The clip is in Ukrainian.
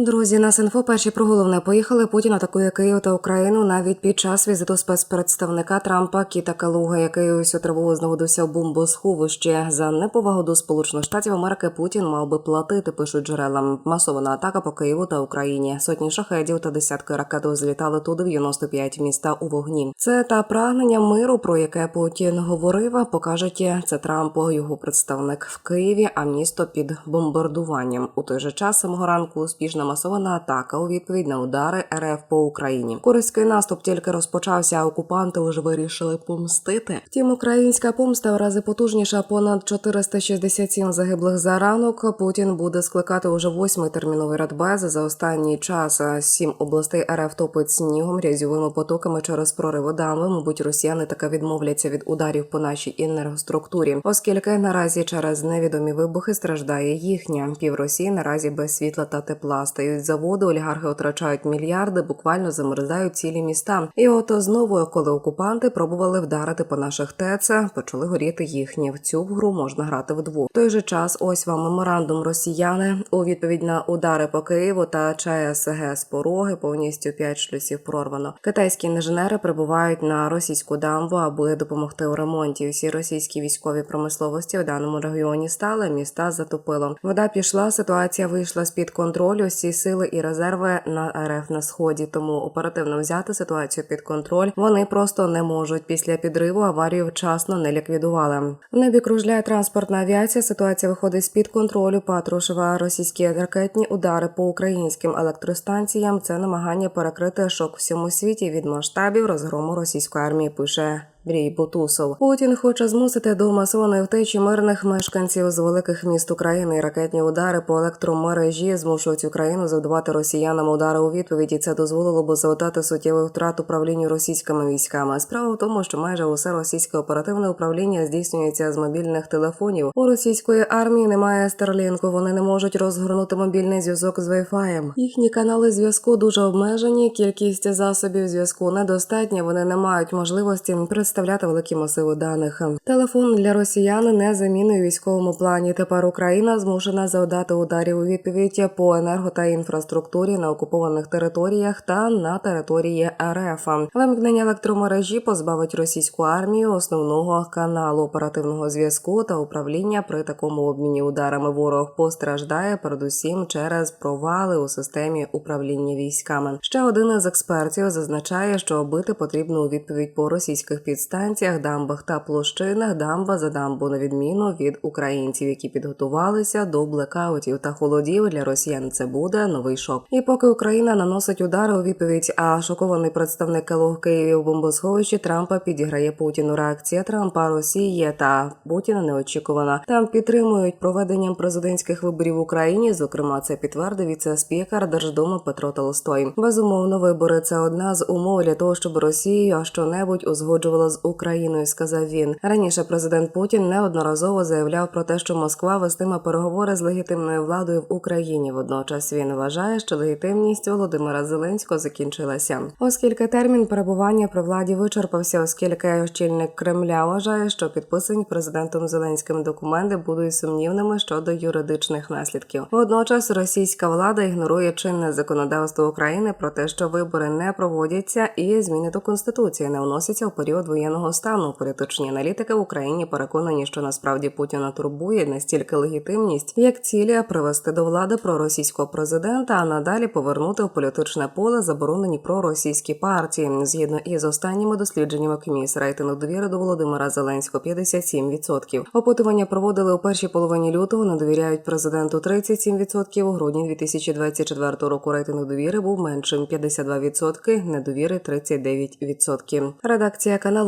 Друзі, нас інфо перші про головне поїхали. Путін атакує Київ та Україну навіть під час візиту спецпредставника Трампа Кіта Калуга, який усю тривогу знаходився в бомбосховищі. За неповагу до Сполучених Штатів Америки Путін мав би платити. Пишуть джерела. Масована атака по Києву та Україні. Сотні шахедів та десятки ракет злітали туди 95 міста у вогні. Це та прагнення миру, про яке Путін говорив. Покажуть це Трампу його представник в Києві, а місто під бомбардуванням. У той же час самого ранку успішна масована атака у відповідь на удари РФ по Україні. Курський наступ тільки розпочався, а окупанти вже вирішили помстити. Втім, українська помста в рази потужніша. Понад 467 загиблих за ранок. Путін буде скликати уже восьмий терміновий радбез. За останній час сім областей РФ топить снігом, грязьовими потоками через прориви дамби. Мабуть, росіяни таки відмовляться від ударів по нашій енергоструктурі, оскільки наразі через невідомі вибухи страждає їхня пів Росії наразі без світла та тепла. Стають заводи, олігархи втрачають мільярди, буквально замерзають цілі міста. І от знову, коли окупанти пробували вдарити по наших ТЕЦ, почали горіти їхні. В цю гру можна грати вдвох. В той же час, ось вам меморандум росіяни у відповідь на удари по Києву та ЧСГ з пороги повністю п'ять шлюсів прорвано. Китайські інженери прибувають на російську дамбу, аби допомогти у ремонті. Всі російські військові промисловості в даному регіоні стали міста затопило. Вода пішла, ситуація вийшла з під контролю. Всі сили і резерви на РФ на сході. Тому оперативно взяти ситуацію під контроль вони просто не можуть. Після підриву аварію вчасно не ліквідували. В небі кружляє транспортна авіація. Ситуація виходить з під контролю. Патрушева російські ракетні удари по українським електростанціям. Це намагання перекрити шок всьому світі від масштабів розгрому російської армії. Пише. Брій Бутусов Путін хоче змусити до масованої втечі мирних мешканців з великих міст України. Ракетні удари по електромережі змушують Україну завдавати росіянам удари у відповіді. Це дозволило б завдати суттєвих втрат управлінню російськими військами. Справа в тому, що майже усе російське оперативне управління здійснюється з мобільних телефонів. У російської армії немає старлінку. Вони не можуть розгорнути мобільний зв'язок з Wi-Fi. Їхні канали зв'язку дуже обмежені. Кількість засобів зв'язку недостатня. Вони не мають можливості представляти великі масиви даних. Телефон для росіян не замінує військовому плані. Тепер Україна змушена завдати ударів у відповідь по енерго та інфраструктурі на окупованих територіях та на території РФ. Вимкнення електромережі позбавить російську армію основного каналу оперативного зв'язку та управління. При такому обміні ударами ворог постраждає передусім через провали у системі управління військами. Ще один із експертів зазначає, що бити потрібно у відповідь по російських підстанціях, дамбах та площинах, дамба за дамбу, на відміну від українців, які підготувалися до блекаутів та холодів. Для росіян це буде новий шок. І поки Україна наносить удари у відповідь, а шокований представник КЛО в Києві у бомбосховищі Трампа підіграє Путіну. Реакція Трампа Росії та Путіна неочікувана. Там підтримують проведенням президентських виборів в Україні. Зокрема, це підтвердив віце-спікер Держдуми Петро Толстой. Безумовно, вибори це одна з умов для того, щоб Росія що-небудь узгоджувала з Україною. Сказав він раніше. Президент Путін неодноразово заявляв про те, що Москва вестиме переговори з легітимною владою в Україні. Водночас він вважає, що легітимність Володимира Зеленського закінчилася, оскільки термін перебування при владі вичерпався, оскільки очільник Кремля вважає, що підписані президентом Зеленським документи будуть сумнівними щодо юридичних наслідків. Водночас російська влада ігнорує чинне законодавство України про те, що вибори не проводяться, і зміни до конституції не вносяться в період воєнного стану. Політичні аналітики в Україні переконані, що насправді Путіна турбує настільки легітимність, як цілі привести до влади проросійського президента, а надалі повернути у політичне поле заборонені проросійські партії. Згідно із останніми дослідженнями КМІС, рейтинг довіри до Володимира Зеленського 57%. Опитування проводили у першій половині лютого. Не довіряють президенту 37%. У грудні 2024 року рейтинг довіри був меншим 52%, недовіри 39%. Редакція каналу